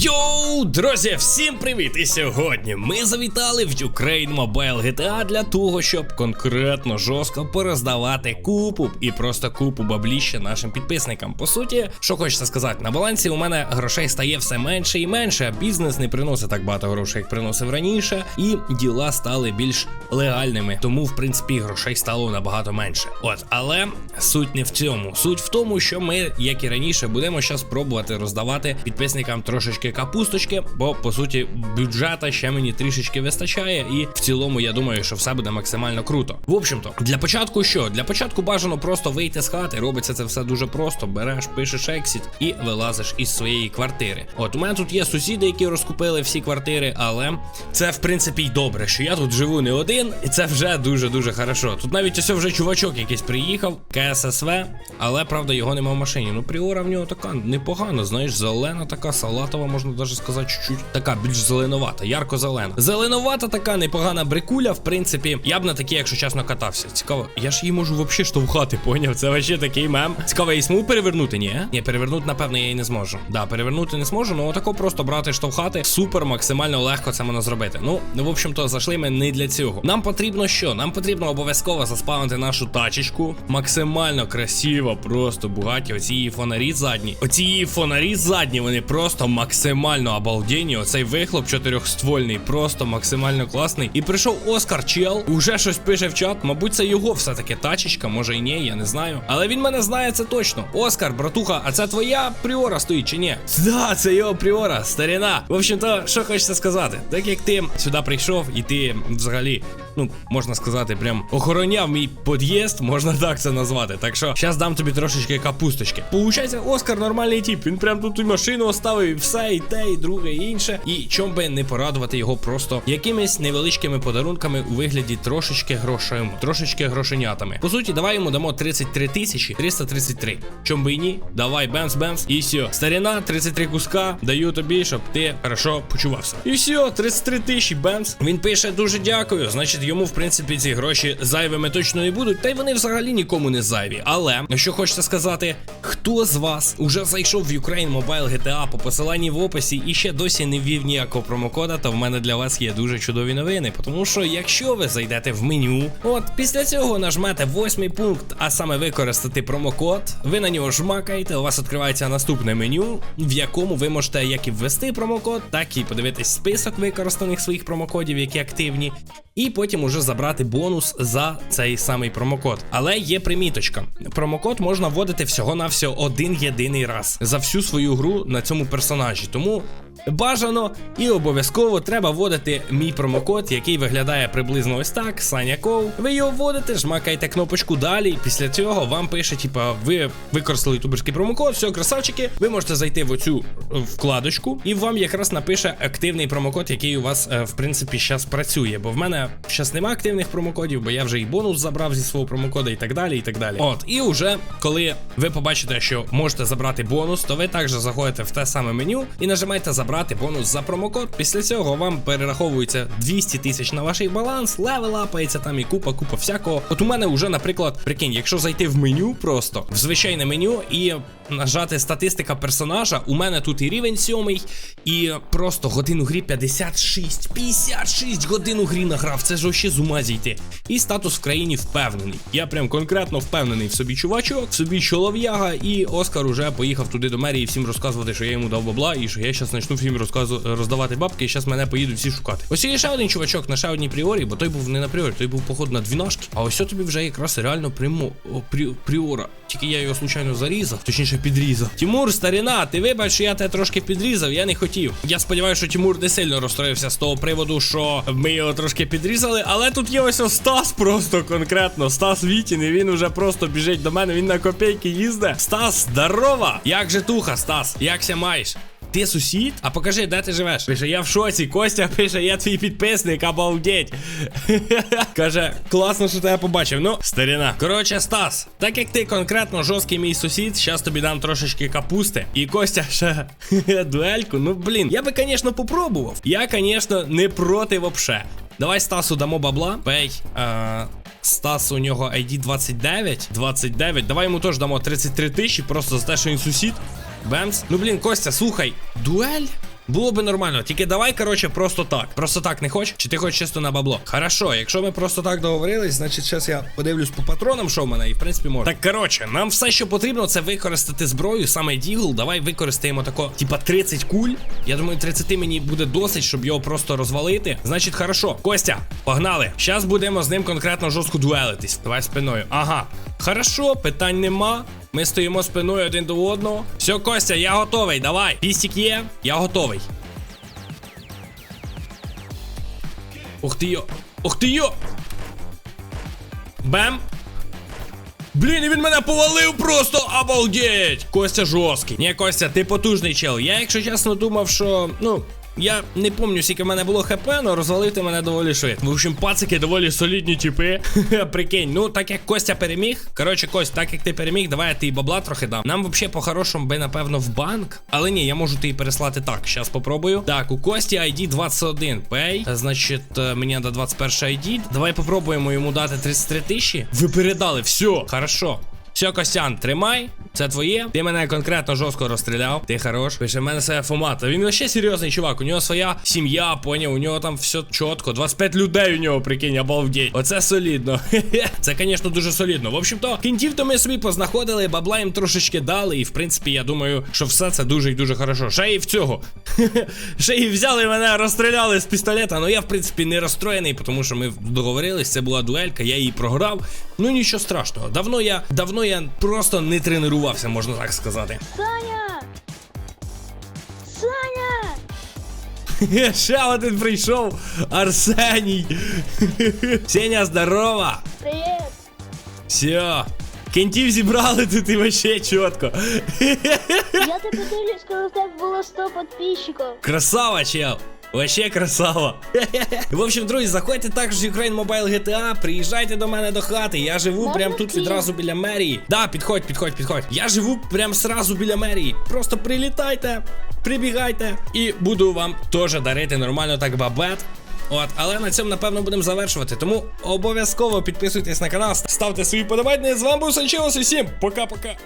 Йоу, друзі, всім привіт! І сьогодні ми завітали в Ukraine Mobile GTA для того, щоб конкретно жорстко пороздавати купу і просто купу бабліща нашим підписникам. По суті, що хочеться сказати, на балансі у мене грошей стає все менше і менше, бізнес не приносить так багато грошей, як приносив раніше, і діла стали більш легальними. Тому, в принципі, грошей стало набагато менше. От, але суть не в цьому. Суть в тому, що ми, як і раніше, будемо зараз пробувати роздавати підписникам трошечки капусточки, бо по суті бюджета ще мені трішечки вистачає, і в цілому я думаю, що все буде максимально круто. В общем-то, для початку що? Для початку бажано просто вийти з хати. Робиться це все дуже просто. Береш, пишеш ексіт і вилазиш із своєї квартири. От у мене тут є сусіди, які розкупили всі квартири, але це в принципі й добре, що я тут живу не один, і це вже дуже дуже хорошо. Тут навіть ось вже чувачок якийсь приїхав, КССВ, але правда його нема в машині. Ну, пріора в нього така непогана, знаєш, зелена така, салатова, можна навіть сказати, чуть-чуть така, більш зеленувата, ярко-зелена. Зеленувата така непогана брикуля, в принципі, я б на такій, якщо чесно, катався. Цікаво, я ж її можу взагалі штовхати, поняв? Це вообще такий мем. Цікаво, я її смогу перевернути, ні? Ні, перевернути, напевно, я її не зможу. Да, перевернути не зможу, ну отако просто брати штовхати. Супер, максимально легко це можна зробити. Ну, в общем-то, зайшли ми не для цього. Нам потрібно що? Нам потрібно обов'язково заспавнити нашу тачечку. Максимально красиво, просто бугаті. Оці її фонарі задні. Оці її фонарі задні, вони просто максимально обалденні. Оцей вихлоп чотирьохствольний, просто максимально класний. І прийшов Оскар Чел, уже щось пише в чат. Мабуть, це його все-таки тачечка, може і ні, я не знаю. Але він мене знає це точно. Оскар, братуха, а це твоя пріора стоїть чи ні? Да, це його пріора, старіна. В общем-то, що хочеться сказати, так як ти сюди прийшов, і ти взагалі. Ну, можна сказати, прям охороняв мій під'їзд, можна так це назвати. Так що зараз дам тобі трошечки капусточки. Получається, Оскар нормальний тип. Він прям тут і машину оставив, і все, і те, і друге, і інше. І чом би не порадувати його просто якимись невеличкими подарунками у вигляді трошечки грошей, трошечки грошенятами. По суті, давай йому дамо 33 тисячі 333. Чом би і ні? Давай, бенс, бенс. І все. Старіна, 33 куска. Даю тобі, щоб ти хорошо почувався. І все, 33 тисячі бенс. Він пише дуже дякую. Значить, йому, в принципі, ці гроші зайвими точно не будуть. Та й вони взагалі нікому не зайві. Але що хочеться сказати, хто з вас уже зайшов в Ukraine Mobile GTA по посиланні в описі і ще досі не ввів ніякого промокода, то в мене для вас є дуже чудові новини. Тому що якщо ви зайдете в меню, от після цього нажмете восьмий пункт, а саме використати промокод, ви на нього жмакаєте, у вас відкривається наступне меню, в якому ви можете як і ввести промокод, так і подивитись список використаних своїх промокодів, які активні. І потім уже забрати бонус за цей самий промокод. Але є приміточка. Промокод можна вводити всього-навсього один єдиний раз за всю свою гру на цьому персонажі. Тому бажано і обов'язково треба вводити мій промокод, який виглядає приблизно ось так. Саня Ков. Ви його вводите, жмакаєте кнопочку далі. Після цього вам пише, типа, ви використали ютуберський промокод, все, красавчики. Ви можете зайти в оцю е, вкладочку, і вам якраз напише активний промокод, який у вас, е, в принципі, зараз працює. Бо в мене зараз нема активних промокодів, бо я вже і бонус забрав зі свого промокода і так далі. і так далі. От, і вже коли ви побачите, що можете забрати бонус, то ви також заходите в те саме меню і нажимаєте забрати бонус за промокод. Після цього вам перераховується 200 тисяч на ваш баланс, левел апається там і купа, купа всякого. От у мене вже, наприклад, прикинь, якщо зайти в меню просто в звичайне меню і нажати статистика персонажа, у мене тут і рівень сьомий, і просто годину грі 56. 56 годин у грі награв. Це ж вообще з ума зійти. І статус в країні впевнений. Я прям конкретно впевнений в собі чувачок, в собі чолов'яга, і Оскар уже поїхав туди до мерії всім розказувати, що я йому дав бабла, і що я зараз почну всім розказу роздавати бабки, і зараз мене поїдуть всі шукати. Ось є ще один чувачок на ще одній пріорі, бо той був не на пріорі, той був походу на двінашки. А ось тобі вже якраз реально прямо прі, пріора. Тільки я його случайно зарізав, точніше підрізав. Тимур, старина, ти вибач, що я тебе трошки підрізав, я не хотів. Я сподіваюся, що Тимур не сильно розстроївся з того приводу, що ми його трошки підрізали, але тут є ось Стас просто конкретно. Стас Вітін, і він уже просто біжить до мене, він на копійки їздить. Стас, здорова! Як же туха, Стас? Якся маєш? Ти сусід? А покажи, де ти живеш. Пише, я в шоці. Костя пише, я твій підписник, обалдеть. Каже, класно, що тебе побачив. Ну, старіна. Коротше, Стас, так як ти конкретно жорсткий мій сусід, зараз тобі дам трошечки капусти. І Костя ще дуельку. Ну, блін, я би, звісно, попробував. Я, звісно, не проти вообще. Давай Стасу дамо бабла. Пей. А... Стас у нього ID 29. 29. Давай йому теж дамо 33 тисячі, просто за те, що він сусід. Бемс. Ну блін, Костя, слухай, дуель? Було би нормально. Тільки давай, коротше, просто так. Просто так не хочеш? Чи ти хочеш чисто на бабло? Хорошо, якщо ми просто так договорились, значить зараз я подивлюсь по патронам, що в мене, і в принципі можна. Так коротше, нам все, що потрібно, це використати зброю, саме Дігл. Давай використаємо тако, типа 30 куль. Я думаю, 30 мені буде досить, щоб його просто розвалити. Значить, хорошо. Костя, погнали. Зараз будемо з ним конкретно жорстко дуелитись. Давай спиною. Ага. Хорошо, питань нема. Ми стоїмо спиною один до одного. Все, Костя, я готовий. Давай. Пістік є, я готовий. Ух ти йо! Ух ти йо! Бем! Блін, він мене повалив просто обалдеть! Костя жорсткий. Ні, Костя, ти потужний чел. Я, якщо чесно, думав, що. Ну. Я не пам'ятаю, скільки в мене було хп, але розвалити мене доволі швидко. В общем, пацики доволі солідні типи. Прикинь, ну так як Костя переміг. Коротше, Кость, так як ти переміг, давай я тобі бабла трохи дам. Нам взагалі по-хорошому би, напевно, в банк. Але ні, я можу тобі переслати так. Щас попробую. Так, у Кості ID 21. Пей. Значить, е, мені треба 21 ID. Давай попробуємо йому дати 33 тисячі. Ви передали, все, хорошо. Все, Костян, тримай, це твоє. Ти мене конкретно жорстко розстріляв. Ти хорош. Пише, в мене своя фомата. Він вообще серйозний чувак. У нього своя сім'я, поняв, у нього там все чітко. 25 людей у нього, прикинь, обалдеть. Оце солідно. Це, звісно, дуже солідно. В общем-то, кінтів то ми собі познаходили, бабла їм трошечки дали. І в принципі, я думаю, що все це дуже і дуже хорошо. Ще і в цього. Ще і взяли мене, розстріляли з пістолета. Ну я, в принципі, не розстроєний, тому що ми договорились, це була дуелька, я її програв. Ну нічого страшного. Давно я давно я просто не тренувався, можна так сказати. Саня! Саня! Ще один прийшов. Арсеній. Сеня, здорово. Привіт! Все. Кентів зібрали тут і вообще чітко. Я тебе дивлюсь, коли в тебе було 100 підписчиків. Красава, чел. Вообще красава. В общем, друзі, заходьте також в Ukraine Mobile GTA, приїжджайте до мене до хати. Я живу прямо тут відразу біля мерії. Да, підходь, підходь, підходь. Я живу прямо сразу біля мерії. Просто прилітайте, прибігайте, і буду вам теж дарити нормально так бабет. От, але на цьому напевно будемо завершувати. Тому обов'язково підписуйтесь на канал, ставте свої подобання. З вами був Санчелос і всім пока-пока.